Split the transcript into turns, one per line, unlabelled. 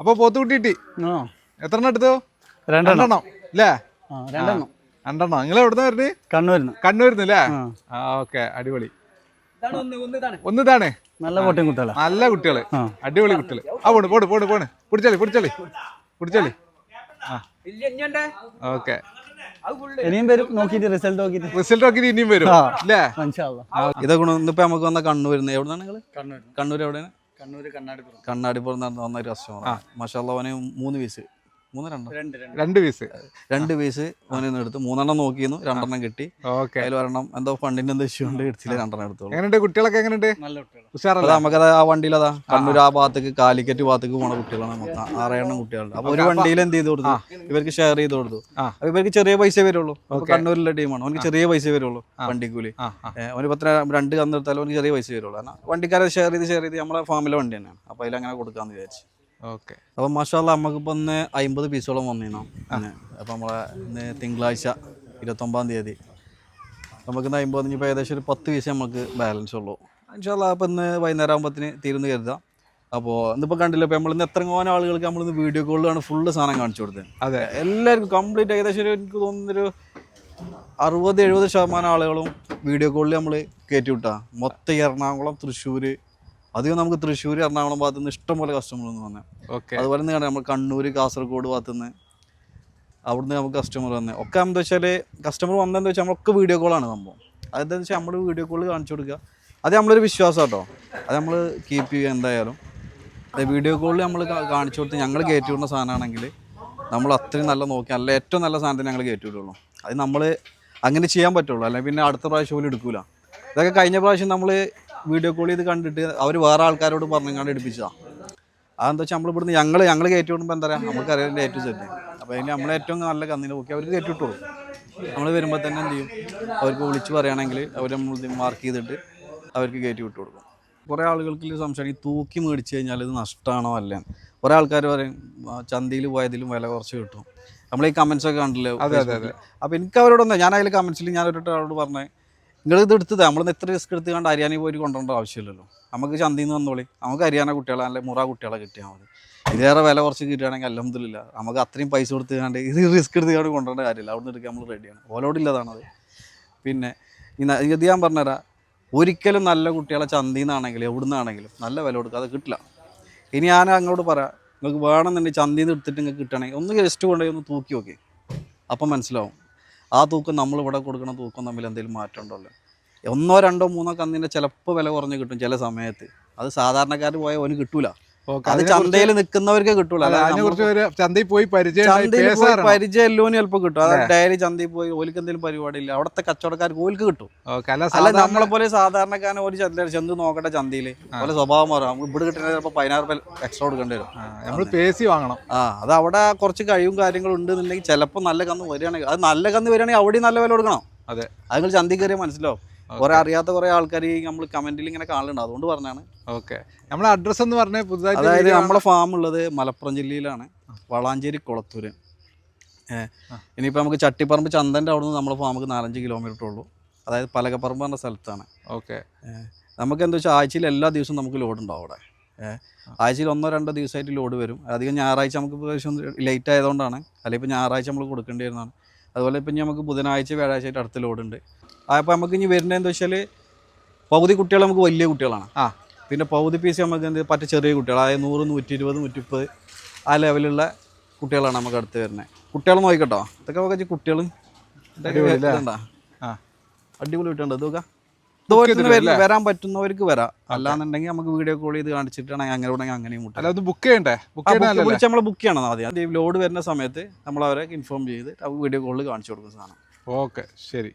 അപ്പൊ പോത്ത് കിട്ടി
ആ.
എത്ര എണ്ണം എടുത്തു?
രണ്ടെണ്ണം.
രണ്ടെണ്ണം അല്ലേ
രണ്ടെണ്ണം.
രണ്ടെണ്ണം. നിങ്ങൾ എവിടുന്ന വരുന്നത്
കണ്ണൂരിന്ന്.
കണ്ണൂരിന്ന് അല്ലേ
ആ.
ഓക്കെ അടിപൊളി. ഒന്ന് ഇതാണ്.
നല്ല പൊട്ടിയും കുട്ടികൾ
നല്ല
കുട്ടികൾ.
അടിപൊളി കുട്ടികൾ. ആ പോണ് പോണ് പോണ് പോണ്. പിടിച്ചോളി പിടിച്ചോളി. പിടിച്ചോളി. ഓക്കെ.
ഇനിയും വരും. നോക്കിട്ട് റിസൾട്ട് നോക്കിട്ട്
റിസൾട്ട് ഇനിയും വരും
ഇതൊക്കെ ഇന്നിപ്പോ നമുക്ക് വന്ന കണ്ണൂരിന്ന്. എവിടെയാണ് നിങ്ങൾ?
കണ്ണൂർ
കണ്ണൂർ എവിടെയാണ്?
കണ്ണൂർ കണ്ണാടിപ്പുറം.
കണ്ണാടിപ്പുറം നടന്ന വന്ന ഒരു കസ്റ്റമർ മഷാല്ല അവന് മൂന്ന് പീസ് രണ്ടോ
പീസ്.
രണ്ട് പീസ് ഓനെ എടുത്ത്. മൂന്നെണ്ണം നോക്കിയിരുന്നു. രണ്ടെണ്ണം കിട്ടി.
ഓക്കെ.
അതിൽ ഒരെണ്ണം എന്തോ ഫണ്ടിന്റെ എന്തോ ഇഷ്യൂ ഉണ്ട്. എടുത്തില്ല രണ്ടെണ്ണം എടുത്തോളൂ
എങ്ങനെയുണ്ട്? കുട്ടികളൊക്കെ എങ്ങനെയുണ്ട്? ഉഷാറല്ല?
നമുക്കത് ആ വണ്ടിയിലതാ കണ്ണൂർ ആ. ഭാഗത്തേക്ക് കാലിക്കറ്റ് ഭാഗത്തേക്ക് പോണ കുട്ടികളാണ് മൊത്തം. ആറെണ്ണം കുട്ടികളുണ്ട്. അപ്പൊ ഒരു വണ്ടിയിൽ എന്ത് ചെയ്ത് കൊടുത്തു? ഇവർക്ക് ഷെയർ ചെയ്ത് കൊടുത്തു.
ആ.
അപ്പൊ ഇവർക്ക് ചെറിയ പൈസ വരുള്ളൂ. കണ്ണൂരിലെ ടീമാണ്. അവനക്ക് ചെറിയ പൈസ വരുള്ളൂ വണ്ടിക്കൂലി. അവന് പത്ര രണ്ട് കന്നെടുത്താലും അവർക്ക് ചെറിയ പൈസ വരുള്ളൂ. കാരണം വണ്ടിക്കാരെ ഷെയർ ചെയ്ത് ഷെയർ ചെയ്ത് നമ്മളെ ഫാമിലെ വണ്ടി തന്നെയാണ്. അപ്പൊ അതിലങ്ങനെ കൊടുക്കാന്ന് വിചാരിച്ചു.
ഓക്കെ.
അപ്പം മാഷാല്ല നമുക്കിപ്പോൾ ഇന്ന് അമ്പത് പീസോളം വന്നിരുന്നു അപ്പം നമ്മളെ ഇന്ന് തിങ്കളാഴ്ച ഇരുപത്തൊമ്പതാം തീയതി. നമുക്ക് ഇന്ന് അമ്പത് ഇപ്പോൾ ഏകദേശം ഒരു പത്ത് പീസ് നമുക്ക് ബാലൻസ് ഉള്ളൂ. ഇൻഷാല്ല അപ്പം ഇന്ന് വൈകുന്നേരം ആകുമ്പോഴത്തേന് തീരുന്ന് കരുതാം. അപ്പോൾ ഇന്നിപ്പോൾ കണ്ടില്ല ഇപ്പോൾ നമ്മളിന്ന് എത്രങ്ങോനം ആളുകൾക്ക് നമ്മളിന്ന് വീഡിയോ കോളിലാണ് ഫുള്ള് സാധനം കാണിച്ചു കൊടുത്തത്.
അതെ.
എല്ലാവർക്കും കംപ്ലീറ്റ് ഏകദേശം ഒരു എനിക്ക് തോന്നുന്നൊരു അറുപത് എഴുപത് ശതമാനം ആളുകളും വീഡിയോ കോളിൽ നമ്മൾ കയറ്റി വിട്ടാ. മൊത്തം എറണാകുളം തൃശ്ശൂർ അധികം നമുക്ക് തൃശ്ശൂർ എറണാകുളം ഭാഗത്തു നിന്ന് ഇഷ്ടംപോലെ കസ്റ്റമർ ഒന്ന് വന്നെ.
ഓക്കെ
അതുപോലെ തന്നെ നമ്മൾ കണ്ണൂർ കാസർഗോഡ് ഭാഗത്തുനിന്ന് അവിടുന്ന് നമുക്ക് കസ്റ്റമർ വന്നെ. ഒക്കെ എന്താ വെച്ചാൽ കസ്റ്റമർ വന്നതെന്ന് വെച്ചാൽ നമ്മളൊക്കെ വീഡിയോ കോളാണ് സംഭവം. അതെന്താ വെച്ചാൽ നമ്മൾ വീഡിയോ കോൾ കാണിച്ചു കൊടുക്കുക. അത് നമ്മളൊരു വിശ്വാസം കേട്ടോ. അത് നമ്മൾ കീപ്പ് ചെയ്യുക എന്തായാലും. വീഡിയോ കോളിൽ നമ്മൾ കാണിച്ചു കൊടുത്ത് ഞങ്ങൾ കയറ്റി വിടുന്ന സാധനമാണെങ്കിൽ നമ്മൾ അത്രയും നല്ല നോക്കി അല്ല ഏറ്റവും നല്ല സാധനത്തിന് ഞങ്ങൾ കയറ്റി വിടുള്ളൂ. അത് നമ്മൾ അങ്ങനെ ചെയ്യാൻ പറ്റുള്ളൂ. അല്ലെങ്കിൽ പിന്നെ അടുത്ത പ്രാവശ്യം പോലും എടുക്കൂല. ഇതൊക്കെ കഴിഞ്ഞ പ്രാവശ്യം നമ്മൾ വീഡിയോ കോൾ ചെയ്ത് കണ്ടിട്ട് അവർ വേറെ ആൾക്കാരോട് പറഞ്ഞങ്ങാണ്ട് എടുപ്പിച്ചതാണ് അതെന്താ വെച്ചാൽ നമ്മൾ ഇവിടുന്ന് ഞങ്ങൾ ഞങ്ങൾ കയറ്റി വിടുമ്പോൾ എന്താ പറയുക നമുക്കറിയാം ഏറ്റു സെറ്റ് അപ്പോൾ അതിന് നമ്മൾ ഏറ്റവും നല്ല കന്നിനെ നോക്കി അവർക്ക് കയറ്റി വിട്ടോളൂ. നമ്മൾ വരുമ്പോൾ തന്നെ എന്ത് ചെയ്യും? അവർക്ക് വിളിച്ച് പറയുകയാണെങ്കിൽ അവർ നമ്മൾ മാർക്ക് ചെയ്തിട്ട് അവർക്ക് കയറ്റി വിട്ടു കൊടുക്കും. കുറേ ആളുകൾക്ക് സംശയം. ഈ തൂക്കി മേടിച്ച് കഴിഞ്ഞാൽ ഇത് നഷ്ടമാണോ അല്ല? കുറേ ആൾക്കാർ പറയും ചന്തയിൽ പോയതിലും വില കുറച്ച് കിട്ടും. നമ്മൾ ഈ കമൻസ് ഒക്കെ കണ്ടില്ലേ
അതെ, അതെ, അതെ.
അപ്പോൾ എനിക്ക് അവരോടൊന്നും ഞാൻ അതിൽ കമൻസിൽ ഞാൻ ഒരു ആളോട് പറഞ്ഞേ നിങ്ങൾ ഇത് എടുത്തത് നമ്മൾ എത്ര റിസ്ക് എടുത്ത് കണ്ട് ഹരിയാനയിൽ പോയി കൊണ്ടുവരേണ്ട ആവശ്യമില്ലല്ലോ. നമുക്ക് ചന്തയിൽ നിന്ന് വന്നോളി. നമുക്ക് ഹരിയാന കുട്ടികളെ അല്ലെങ്കിൽ മുറ കുട്ടികളെ കിട്ടിയാൽ മതി. ഇതിലേറെ വില കുറച്ച് കിട്ടുകയാണെങ്കിൽ അലഹമില്ല നമുക്ക് അത്രയും പൈസ കൊടുത്ത് കണ്ട് ഇത് റിസ്ക് എടുത്ത് കണ്ട് കൊണ്ടുവരേണ്ട കാര്യമില്ല. അവിടെ നിന്ന് എടുക്കാൻ നമ്മൾ റെഡിയാണ് ഓലോടില്ലതാണത് പിന്നെ ഇത് ഞാൻ പറഞ്ഞുതരാം. ഒരിക്കലും നല്ല കുട്ടികളെ ചന്തയിൽ നിന്നാണെങ്കിലും എവിടെ നിന്നാണെങ്കിലും നല്ല വില കൊടുക്കാതെ കിട്ടില്ല. ഇനി ഞാൻ അങ്ങോട്ട് പറയാം. നിങ്ങൾക്ക് വേണമെന്നുണ്ടെങ്കിൽ ചന്തയിൽ നിന്ന് എടുത്തിട്ട് നിങ്ങൾക്ക് കിട്ടണമെങ്കിൽ ഒന്ന് ജസ്റ്റ് കൊണ്ടുപോയി ഒന്ന് തൂക്കി നോക്കി. അപ്പം മനസ്സിലാവും. ആ തൂക്കം നമ്മൾ ഇവിടെ കൊടുക്കുന്ന തൂക്കം തമ്മിൽ എന്തെങ്കിലും മാറ്റം ഉണ്ടല്ലോ ഒന്നോ രണ്ടോ മൂന്നോ കന്നിന്റെ ചിലപ്പോൾ വില കുറഞ്ഞ് കിട്ടും ചില സമയത്ത്. അത് സാധാരണക്കാർ പോയാൽ ഓന് കിട്ടൂല. അത് ചന്തയിൽ നിൽക്കുന്നവർക്ക് കിട്ടൂല
ചന്തയിൽ പോയി പരിചയം
പരിചയം ചിലപ്പോൾ കിട്ടും. അതായത് ഡയറി ചന്തയിൽ പോയി ഓലിക്ക് എന്തെങ്കിലും പരിപാടി ഇല്ല അവിടുത്തെ കച്ചവടക്കാർക്ക് ഓലിക്ക് കിട്ടും.
അല്ല
നമ്മളെ പോലെ സാധാരണക്കാരൻ ഒരു ചന്ത ചെന്ന് നോക്കട്ടെ ചന്തയിൽ പോലെ സ്വഭാവം മാറും. നമുക്ക് ഇവിടെ കിട്ടുന്ന ചിലപ്പോൾ പതിനായിരം റുപ്യ എക്സ്ട്രാ കൊടുക്കേണ്ടി വരും.
നമ്മൾ പേസി വാങ്ങണം.
ആ അത് അവിടെ കുറച്ച് കഴിവും കാര്യങ്ങളും ഉണ്ടെന്നുണ്ടെങ്കിൽ ചിലപ്പോൾ നല്ല കന്ന് വരികയാണെങ്കിൽ അത് നല്ല കന്ന് വരികയാണെങ്കിൽ അവിടെയും നല്ല വില കൊടുക്കണം.
അതെ.
അത് നിങ്ങൾ ചന്തയിൽ കയറിയാൽ മനസ്സിലാവും. കുറെ അറിയാത്ത കുറെ ആൾക്കാർ ഈ നമ്മൾ കമന്റിൽ ഇങ്ങനെ കാണലുണ്ട്. അതുകൊണ്ട് പറഞ്ഞാണ്
ഓക്കെ നമ്മളെ അഡ്രസ് എന്ന് പറഞ്ഞ പുതുതായിട്ട്
അതായത്
നമ്മുടെ
നമ്മളെ ഫാം ഉള്ളത് മലപ്പുറം ജില്ലയിലാണ്. വളാഞ്ചേരി കുളത്തൂര്. ഏഹ് ഇനിയിപ്പോൾ നമുക്ക് ചട്ടിപ്പറമ്പ് ചന്തന്റെ അവിടെ നിന്ന് നമ്മളെ ഫാമുക്ക് നാലഞ്ച് കിലോമീറ്റർ ഉള്ളൂ. അതായത് പലകപ്പറമ്പ് പറഞ്ഞ സ്ഥലത്താണ്.
ഓക്കെ
നമുക്ക് എന്താ വെച്ചാൽ ആഴ്ചയിൽ എല്ലാ ദിവസവും നമുക്ക് ലോഡ് ഉണ്ടാവും അവിടെ. ഏഹ് ആഴ്ചയിൽ ഒന്നോ രണ്ടോ ദിവസമായിട്ട് ലോഡ് വരും. അധികം ഞായറാഴ്ച നമുക്ക് പ്രാവശ്യം ലേറ്റ് ആയതുകൊണ്ടാണ്. അല്ലെങ്കിൽ ഇപ്പോൾ ഞായറാഴ്ച നമ്മൾ കൊടുക്കേണ്ടി വരുന്നതാണ്. അതുപോലെ ഇപ്പം ഇനി നമുക്ക് ബുധനാഴ്ച വ്യാഴാഴ്ച ആയിട്ട് അടുത്ത ലോഡ് ഉണ്ട്. അപ്പോൾ നമുക്ക് ഇനി വരുന്നത് എന്താ വെച്ചാൽ പകുതി കുട്ടികൾ നമുക്ക് വലിയ കുട്ടികളാണ്.
ആ.
പിന്നെ പകുതി പീസ് നമുക്ക് എന്ത് പറ്റ ചെറിയ കുട്ടികൾ അതായത് നൂറ് നൂറ്റി ഇരുപത് നൂറ്റിപ്പത് ആ ലെവലുള്ള കുട്ടികളാണ് നമുക്ക് അടുത്ത് വരുന്നത്. കുട്ടികൾ നോക്കിക്കട്ടോ. ഇതൊക്കെ നമുക്ക് കുട്ടികളും
അടിപൊളി?
ഇത് കുട്ടിയുണ്ട് ഇതൊക്കെ? ദൂരത്തിന് വരാൻ പറ്റുന്നവർക്ക് വരാം. അല്ലാന്നുണ്ടെങ്കിൽ നമുക്ക് വീഡിയോ കോൾ ചെയ്ത് കാണിച്ചിട്ടാണെങ്കിൽ അങ്ങനെ ഉണ്ടെങ്കിൽ അങ്ങനെയും മുട്ടാം
അല്ല ബുക്ക് ചെയ്യണ്ടേ?
വിളിച്ച് നമ്മൾ ബുക്ക് ചെയ്യണം ആദ്യം. അത് ലോഡ് വരുന്ന സമയത്ത് നമ്മൾ അവരെ ഇൻഫോം ചെയ്ത് വീഡിയോ കോളിൽ കാണിച്ചു കൊടുക്കുന്ന സാധനം.
ഓക്കെ ശരി.